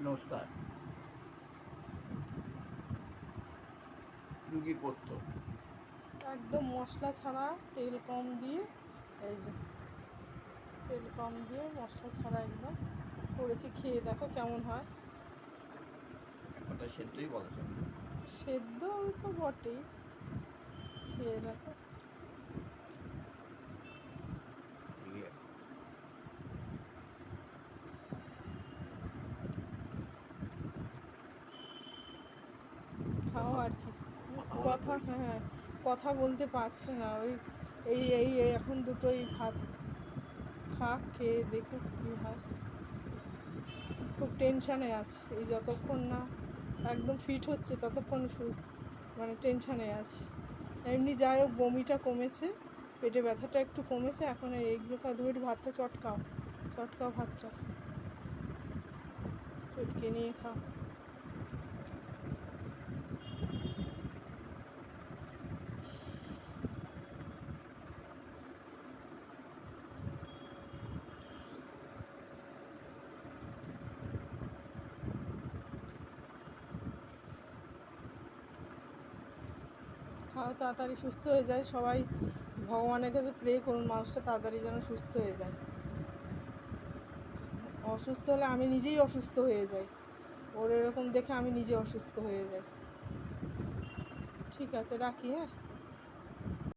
নমস্কার। রুগী পড়ত একদম মশলা ছাড়া তেল কম দিয়ে এই যে তেল কম দিয়ে মশলা ছাড়া একদম করেছি। খেয়ে দেখো কেমন হয়। সেদ্ধই বলা চলে। সেদ্ধ তো বটেই। খেয়ে দেখো। খাও আর কি কথা হ্যাঁ কথা বলতে পারছে না। ওই এই এই এখন দুটোই ভাত খা খেয়ে দেখুক কী হয়। খুব টেনশানে আছে। এই যতক্ষণ না একদম ফিট হচ্ছে ততক্ষণ মানে টেনশানে আছে। এমনি যাই হোক বমিটা কমেছে পেটে ব্যথাটা একটু কমেছে এখন এইগুলো খা তুমি একটু ভাতটা চটকাও চটকাও ভাতটা। চটকে নিয়ে খাও। খাও তাড়াতাড়ি সুস্থ হয়ে যায়। সবাই ভগবানের কাছে প্রে করুন, মানুষটা তাড়াতাড়ি যেন সুস্থ হয়ে যায়। অসুস্থ হলে আমি নিজেই অসুস্থ হয়ে যাই। ওর এরকম দেখে আমি নিজে অসুস্থ হয়ে যাই। ঠিক আছে, রাখি হ্যাঁ?